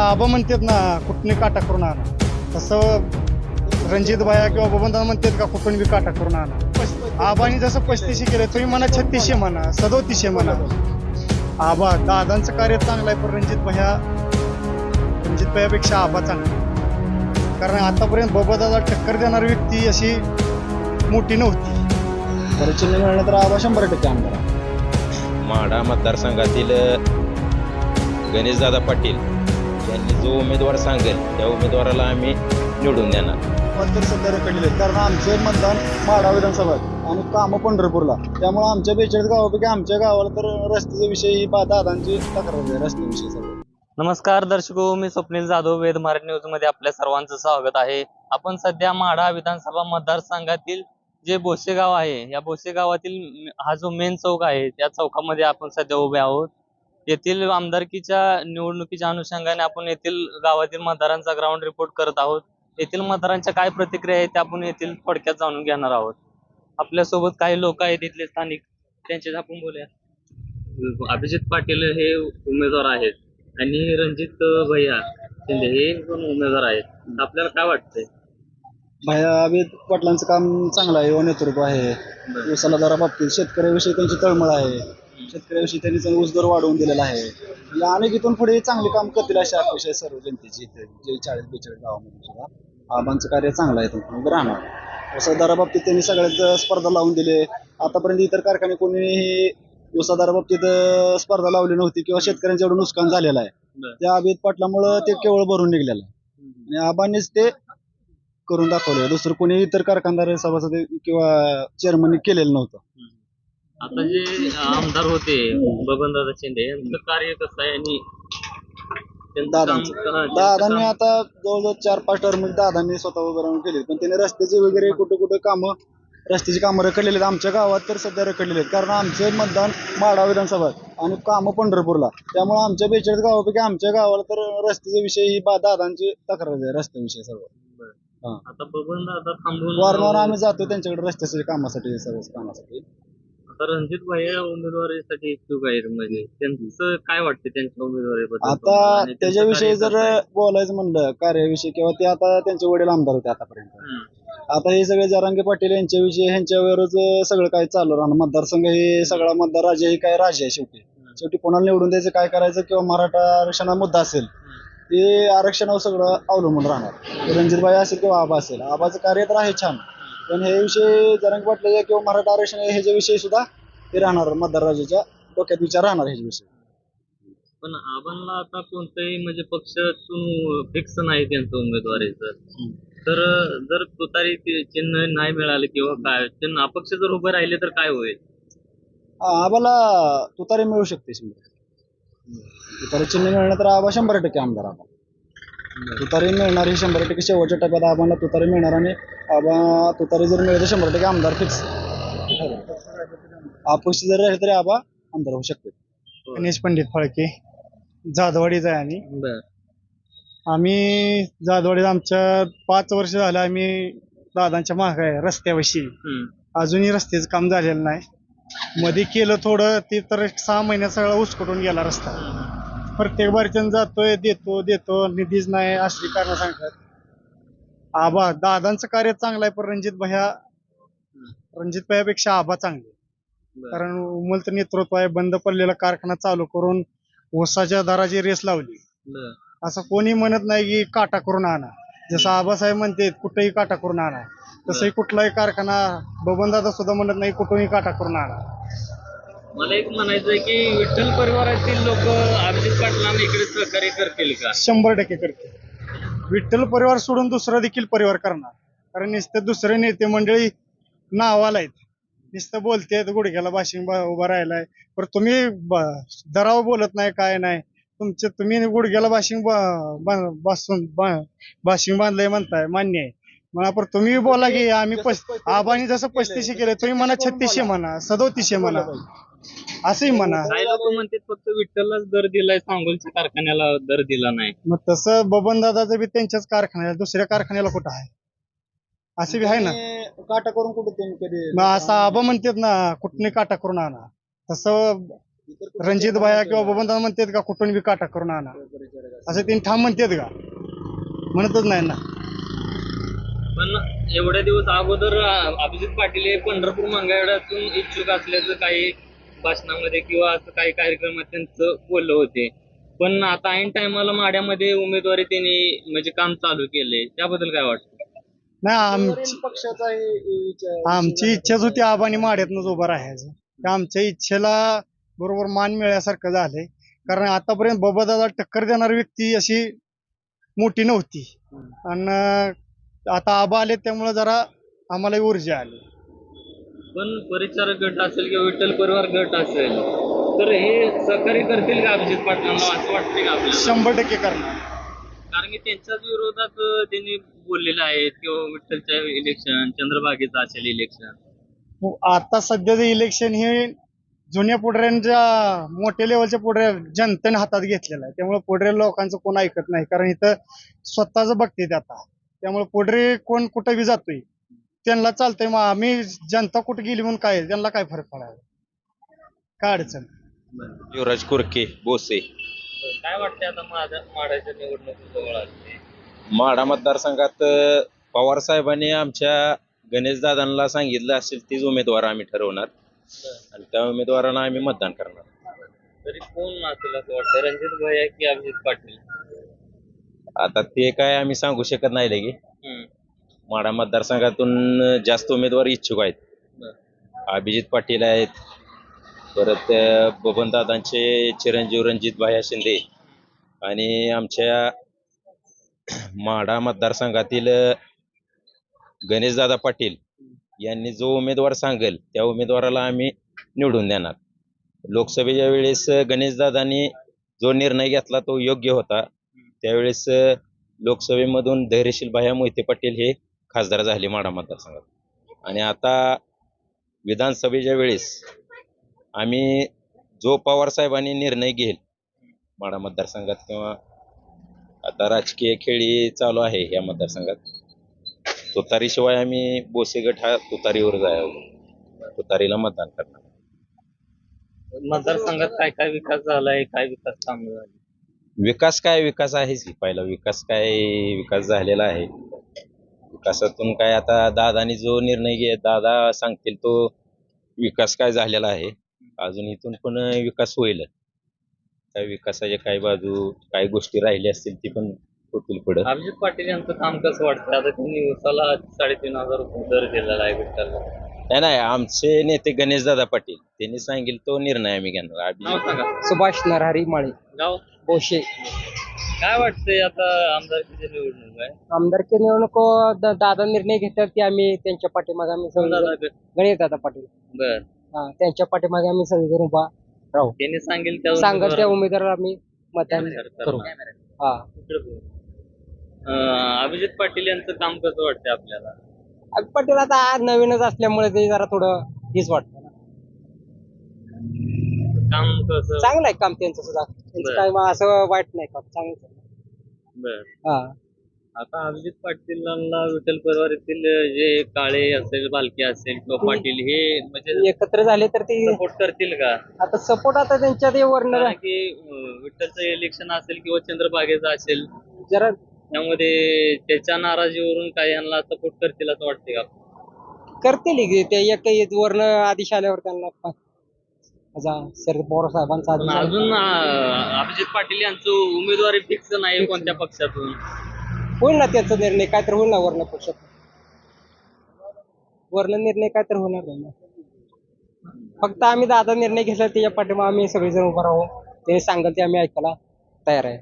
आबा म्हणतात ना कुठने काटा करून आणा. तसं रणजित भाया किंवा बबनदादा म्हणतात का कुठून बी काटा करून आणा. आबानी जसं पस्तीसशे केलं तुम्ही म्हणा छत्तीसशे म्हणा सदोतीसशे म्हणा. आबा दादांचं कार्य चांगलं आहे पण रणजित भैया रणजित भैयापेक्षा आबा चांगला आहे. कारण आतापर्यंत बबनदादा टक्कर देणारी व्यक्ती अशी मोठी नव्हती. चिन्ह मिळालं तर आबा शंभर टक्के आमदार. माढा मतदारसंघातील गणेशदादा पाटील. यांनी जो उमेदवार सांगेल त्या उमेदवाराला आम्ही निवडून देणार. तर सध्या रखडलेले आहेत कारण आमचे मतदान माढा विधानसभा आणि कामं पंढरपूरला. त्यामुळे आमच्या बेचाळीस गावापैकी आमच्या गावाला तर रस्त्याच्या विषयी ही बा- दादांची तक्रार आहे रस्त्याविषयी सगळं. नमस्कार दर्शको मी स्वप्नील जाधव वेद मराठी न्यूजमध्ये आपल्या सर्वांचं स्वागत आहे. आपण सध्या माढा विधानसभा मतदारसंघातील जे बोसे गाव आहे या बोसे गावातील म- हा जो मेन चौक आहे त्या चौकामध्ये आपण सध्या उभे आहोत. येथील आमदारकीच्या निवडणुकीच्या अनुषंगाने आपण येथील गावातील मतदारांचा ग्राउंड रिपोर्ट करत आहोत. येथील मतदारांच्या काय प्रतिक्रिया आहेत त्या आपण येथील थोडक्यात जाणून घेणार आहोत. आपल्यासोबत काही लोक आहेत इथले स्थानिक त्यांच्याशी आपण बोलूया. अभिजित पाटील हे उमेदवार आहेत आणि रणजित भैया शिंदे हे पण उमेदवार आहेत. आपल्याला काय वाटतंय? भैया अभित पाटलांचं काम चांगलं आहे व नेतृत्व आहे. उसाला बाबतीत शेतकऱ्याविषयी त्यांची तळमळ आहे. शेतकऱ्याविषयी त्यांनी चांगला ऊस दर वाढवून दिलेला आहे. म्हणजे अनेक इथून पुढे चांगले काम करतील अशी अपेक्षा आहे सर्व जनतेची इथे जे चाळीस बेचाळीस गावामध्ये सुद्धा. आबांचं कार्य चांगलं आहे पुढे राहणार. उसा दरा बाबतीत त्यांनी सगळ्यात स्पर्धा लावून दिले. आतापर्यंत इतर कारखाने कोणीही उसा दरा बाबतीत अं, स्पर्धा लावली नव्हती किंवा शेतकऱ्यांचं एवढं नुकसान झालेलं आहे. त्या अभित पाटलामुळं ते केवळ भरून निघलेलं आहे. आणि आबांनीच ते करून दाखवलं दुसरं कोणी इतर कारखानदार सभासद किंवा चेअरमनने केलेलं नव्हतं. आता जे आमदार होते बबनदादा शिंदे यांचं कार्य कसं आहे आणि त्यांचं काम- दादांचं. त्यांचं दादांनी काम- आता जवळजवळ चार पाच टर्म दादांनी स्वतः उभं राहून केले पण त्यांनी रस्त्याचे वगैरे कुठं कुठं कामं रस्त्याची कामं रखडलेली आहेत. आमच्या गावात तर सध्या रखडलेले आहेत. कारण आमचे मतदान माढा विधानसभा आहे आणि कामं पंढरपूरला त्यामुळे आमच्या बेचाळीस गावापैकी आमच्या गावाला तर रस्त्याच्या विषयी ही बा दादांची तक्रार आहे रस्त्याविषयी सर्व. हा. आता बबनदादा थांबून वारंवार आम्ही जातो त्यांच्याकडे रस्त्याच्या कामासाठी सर्व कामासाठी. आता रणजित भैया उमेदवारीसाठी इच्छुक आहेत म्हणजे त्यांचं काय वाटतं त्यांच्या उमेदवारीबद्दल? आता आणि त्यांचं त्याच्याविषयी कार्य जर कसं? बोलायचं म्हणलं कार्याविषयी किंवा ते आता त्यांचे वडील आमदार होते आतापर्यंत. आता हे सगळे जरांगे पाटील यांच्याविषयी ह्यांच्यावरच सगळं काय चालू राहणार? मतदारसंघ हे सगळा मतदार राजा हे काय राजा आहे शेवटी? शेवटी कोणाला निवडून द्यायचं काय करायचं किंवा मराठा आरक्षणा मुद्दा असेल ते आरक्षणावर सगळं अवलंबून राहणार. रणजितबाई असेल किंवा आबा असेल आबाचं कार्य तर आहे छान. पण हे विषय जरांगे पाटलाच्या किंवा मराठा आरक्षण ह्याच्याविषयी सुद्धा ते राहणार मतदार राजाच्या डोक्यात विचार राहणार ह्याच्याविषयी पण आबांना आता कोणत्याही म्हणजे पक्षातून फिक्स नाही त्यांचं उमेदवारीचं तर जर तुतारी चिन्ह नाही मिळालं किंवा काय चिन्ह अपक्ष जर उभे राहिले तर काय होईल? हा, आबाला तुतारी मिळू शकते शंभर तुतारी चिन्ह मिळणं तर आबा शंभर टक्के आमदार आबा. तुतारी मिळणार ही शंभर टक्के शेवटच्या टप्प्यात आबांना तुतारी मिळणार आणि आबा तुतारी जर मिळेल तर शंभर टक्के आमदार फिक्स अपक्ष जर राहिले तरी आबा आमदार होऊ शकते गणेश पंडित फळके जाधवाडीचा आहे आणि आम्ही जाधवाडीत आमच्या पाच वर्ष झालं आम्ही दादांच्या माग आहे रस्त्याविषयी अजूनही रस्त्याचं काम झालेलं नाही. मध्ये केलं थोडं ते तर सहा महिन्यात सगळा उसकटून गेला रस्ता. प्रत्येक बारच्यानं जातोय देतो देतो निधीच नाही असली कारण सांगतात. आबा दादांचं कार्य चांगलं आहे पण रणजित भैया रणजित भैयापेक्षा आबा चांगले कारण उमलतं नेतृत्व आहे बंद पडलेला कारखाना चालू करून ऊसाच्या दराची रेस लावली. असं कोणी म्हणत नाही की काटा करून आणा. जसं आबासाहेब म्हणते कुठेही काटा करून आणा. तसंही कुठलाही कारखाना बबनदादा सुद्धा म्हणत नाही कुठूनही काटा करून आणा. मला एक म्हणायचं की विठ्ठल परिवारातील लोक अभिजित पाटलांना इकडे सहकार्य करतील का? शंभर टक्के करते विठ्ठल परिवार सोडून दुसरा देखील परिवार करणार. कारण नुसतं दुसरे नेते मंडळी नावाला आहेत. नुसतं बोलतेत गुडघ्याला बाशिंग बा- उभा राहिलाय. पर तुम्ही दराव बोलत नाही काय नाही. तुमचे तुम्ही गुडघ्याला बाशिंग बा- बा- बा- बांधलंय म्हणताय मान्य आहे. म्हणा पर तुम्ही बोला की आम्ही पस आबानी जसं पस्तीसशे केलं तुम्ही म्हणा छत्तीसशे म्हणा सदोतीसशे म्हणा. असंही म्हणा. काही लोक म्हणतात फक्त विठ्ठललाच दर दिलाय सांगोलच्या कारखान्याला दर दिला नाही. मग तसं बबन दादाचं बी त्यांच्याच कारखान्याला दुसऱ्या कारखान्याला कुठं आहे? असे बी आहे ना. काटा करून कुठे त्यांनी कधी मग असं आबा म्हणतात ना कुठने काटा करून आणा. तसं रणजित भाया किंवा बबनदादा म्हणतात का कुठून बी काटा करून आणा. असं त्यांनी ठाम म्हणतात का? म्हणतच नाही ना. पण एवढ्या दिवस अगोदर अं, अभिजित पाटील हे पंढरपूर मंगळवेढ्यातून इच्छुक असल्याचं काही भाषणामध्ये किंवा असं काही कार्यक्रमात त्यांचं बोललं होते. पण आता ऐन टायमाला माड्यामध्ये उमेदवारी त्यांनी म्हणजे काम चालू केलंय त्याबद्दल काय वाटतं? नाही आमची पक्षाचा हे आमची इच्छाच होती आबानी माड्यातनंच उभं राहायचं. त्या आमच्या इच्छेला बरोबर मान मिळाल्यासारखं झालंय. कारण आतापर्यंत बबदादा टक्कर देणारी व्यक्ती अशी मोठी नव्हती. आणि आता आबा आले त्यामुळे जरा आम्हाला ऊर्जा आली. पण परिचारक गट असेल किंवा विठ्ठल परिवार गट असेल तर हे सहकार्य करतील का अभिजित पाटलांना असं वाटतंय का आपल्याला? शंभर टक्के करणार. कारण की त्यांच्याच विरोधात अं, त्यांनी बोललेलं आहे किंवा विठ्ठलच्या इलेक्शन चंद्रभागेचं असेल इलेक्शन आता सध्याचं इलेक्शन हे जुन्या पुढऱ्यांच्या मोठ्या लेवलच्या पुढऱ्या जनतेने हातात घेतलेलं आहे. त्यामुळे पुढऱ्या लोकांचं कोण ऐकत नाही. कारण इथं स्वतःच बघते आता. त्यामुळे पुढरे कोण कुठं बी जातोय. त्यांना चालतंय मग आम्ही जनता कुठे गेली म्हणून काय? त्यांना काय फरक पडायला? काय अडचण? युवराज कुरके बोसे. काय वाटतंय आता माझ्या माड्याच्या निवडणुकीत जवळ आली? माढा मतदारसंघात अ, पवार साहेबांनी आमच्या गणेश दादांना सांगितलं असेल तीच उमेदवार आम्ही ठरवणार. आणि त्या उमेदवारांना आम्ही मतदान करणार. तरी कोण असेल असं वाटतं रणजित भैया की अभिजित पाटील? आता ते काय आम्ही सांगू शकत नाही लगे. हम्म. माढा मतदारसंघातून जास्त उमेदवार इच्छुक आहेत. अभिजित पाटील आहेत. परत बबनदादांचे चिरंजीव रणजित भाया शिंदे आणि आमच्या माढा मतदारसंघातील गणेशदादा पाटील यांनी जो उमेदवार सांगेल त्या उमेदवाराला आम्ही निवडून देणार. लोकसभेच्या वेळेस गणेशदादांनी जो निर्णय घेतला तो योग्य होता. त्यावेळेस लोकसभेमधून धैर्यशील भाया मोहिते पाटील हे खासदार झाले माढा मतदारसंघात. आणि आता विधानसभेच्या वेळेस आम्ही जो पवार साहेबांनी निर्णय घेईल माढा मतदारसंघात किंवा आता राजकीय खेळी चालू आहे या मतदारसंघात तुतारीशिवाय आम्ही बोसे गट हा तुतारीवर जायला तुतारीला मतदान करणार. मतदारसंघात काय काय विकास झालाय काय विकास काम झाले? विकास काय विकास आहेच की पहिला विकास काय विकास झालेला आहे. विकासातून काय आता दादानी जो निर्णय घे दादा सांगतील तो विकास काय झालेला आहे. अजून इथून पण विकास होईल. त्या विकासाच्या काही बाजू काही गोष्टी राहिल्या असतील ती पण होतील पुढे. अभिजित पाटील यांचं काम कसं वाटतं? आता त्यांनी उसाला साडेतीन हजार रुपये दर दिलेला आहे विठ्ठलला नाही नाही आमचे नेते गणेश दादा पाटील. त्यांनी सांगेल तो निर्णय आम्ही घेणार. नाव अभिजित सांगा. सुभाष नरहरी माळे. गाव? बोशे. काय वाटतंय आता आमदारकीची निवडणूक आहे? आमदारकी निवडणूक द- दादा निर्णय घेतात ते आम्ही त्यांच्या पाठीमागे आम्ही सगळे गणेश दादा पाटील. बर. हा, त्यांच्या पाठीमागे आम्ही सगळेजण उभा राहू. त्यांनी सांगेल त्या सांगत त्या उमेदवाराला. आम्ही मतदान. करू. हा. अं, अभिजित पाटील यांचं काम कसं वाटतंय आपल्याला? आणि पाटील आता आज नवीनच असल्यामुळे ते जरा थोडं हेच वाटतं काम कसं? चांगलं आहे काम त्यांचं सुद्धा. त्यांचं. काय मग असं वाईट नाही काम चांगलं आहे. बर. हा. आता अभिजित पाटीलांना विठ्ठल परिवार येथील जे काळे असेल बालके असेल किंवा पाटील हे म्हणजे एकत्र झाले तर ते सपोर्ट करतील का? आता सपोर्ट आता त्यांच्या ते वर्ण कारण की अं, विठ्ठलचं इलेक्शन असेल किंवा चंद्रभागेचं असेल जरा त्यामध्ये त्याच्या नाराजीवरून काही यांना सपोर्ट करतील असं वाटते का? करतील की ते एक एक वर्ण आदेश आल्यावर त्यांना. प- माझा शरद पवार साहेबांचा पण आदेश आला. अजून अं, अभिजित पाटील यांचं उमेदवारी फिक्स नाही कोणत्या पक्षातून. होईल ना त्याचा निर्णय काय तर होईल ना वर्ण पक्षात वर्ण निर्णय काय तर होणार नाही ना. फक्त आम्ही दादा निर्णय घेतला त्याच्या पाठीमागे आम्ही सगळेजण उभं राहू. ते सांगेल ते आम्ही ऐकायला तयार आहे.